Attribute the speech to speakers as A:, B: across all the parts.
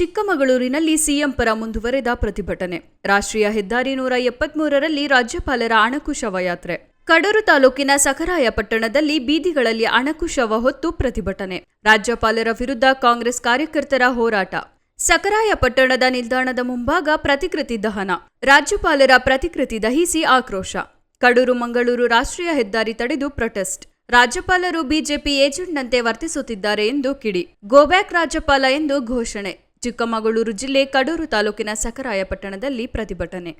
A: ಚಿಕ್ಕಮಗಳೂರಿನಲ್ಲಿ ಸಿಎಂ ಪರ ಮುಂದುವರೆದ ಪ್ರತಿಭಟನೆ. ರಾಷ್ಟ್ರೀಯ ಹೆದ್ದಾರಿ ನೂರ ಎಪ್ಪತ್ಮೂರರಲ್ಲಿ ರಾಜ್ಯಪಾಲರ ಅಣಕು ಶವಯಾತ್ರೆ ಕಡೂರು ತಾಲೂಕಿನ ಸಖರಾಯ ಪಟ್ಟಣದಲ್ಲಿ ಬೀದಿಗಳಲ್ಲಿ ಅಣಕು ಶವ ಹೊತ್ತು ಪ್ರತಿಭಟನೆ. ರಾಜ್ಯಪಾಲರ ವಿರುದ್ಧ ಕಾಂಗ್ರೆಸ್ ಕಾರ್ಯಕರ್ತರ ಹೋರಾಟ. ಸಖರಾಯ ಪಟ್ಟಣದ ನಿಲ್ದಾಣದ ಮುಂಭಾಗ ಪ್ರತಿಕೃತಿ ದಹನ. ರಾಜ್ಯಪಾಲರ ಪ್ರತಿಕೃತಿ ದಹಿಸಿ ಆಕ್ರೋಶ. ಕಡೂರು ಮಂಗಳೂರು ರಾಷ್ಟ್ರೀಯ ಹೆದ್ದಾರಿ ತಡೆದು ಪ್ರೊಟೆಸ್ಟ್. ರಾಜ್ಯಪಾಲರು ಬಿಜೆಪಿ ಏಜೆಂಟ್ನಂತೆ ವರ್ತಿಸುತ್ತಿದ್ದಾರೆ ಎಂದು ಕಿಡಿ. ಗೋಬ್ಯಾಕ್ ರಾಜ್ಯಪಾಲ ಎಂದು ಘೋಷಣೆ. ಚಿಕ್ಕಮಗಳೂರು ಜಿಲ್ಲೆ ಕಡೂರು ತಾಲೂಕಿನ ಸಖರಾಯಪಟ್ಟಣದಲ್ಲಿ ಪ್ರತಿಭಟನೆ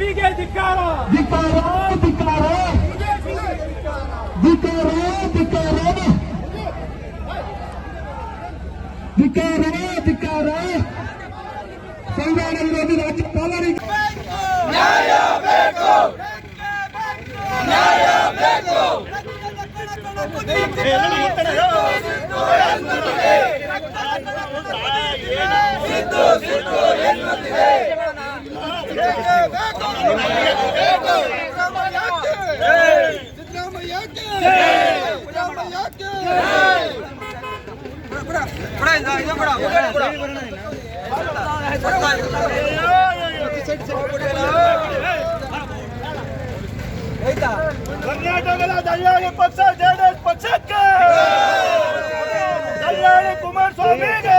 B: ಬಿಜೆಪಿಗೆ ಧಿಕ್ಕಾರ
C: ಧಿಕ್ಕಾರ ಧಿಕ್ಕಾರ ಧಿಕ್ಕಾರ ಧಿಕ್ಕಾರ ಧಿಕ್ಕಾರ ಧಿಕ್ಕಾರ ಸಂವಿಧಾನ ವಿರೋಧಿ ರಾಜ್ಯಪಾಲರಿಗೆ
B: ಕರ್ನಾಟಕದ ದಲ್ಲಾಳಿ ಪಕ್ಷ ಜೆಡಿಎಸ್ ಪಕ್ಷಕ್ಕೆ ದಲ್ಲಾಳಿ ಕುಮಾರಸ್ವಾಮಿಗೆ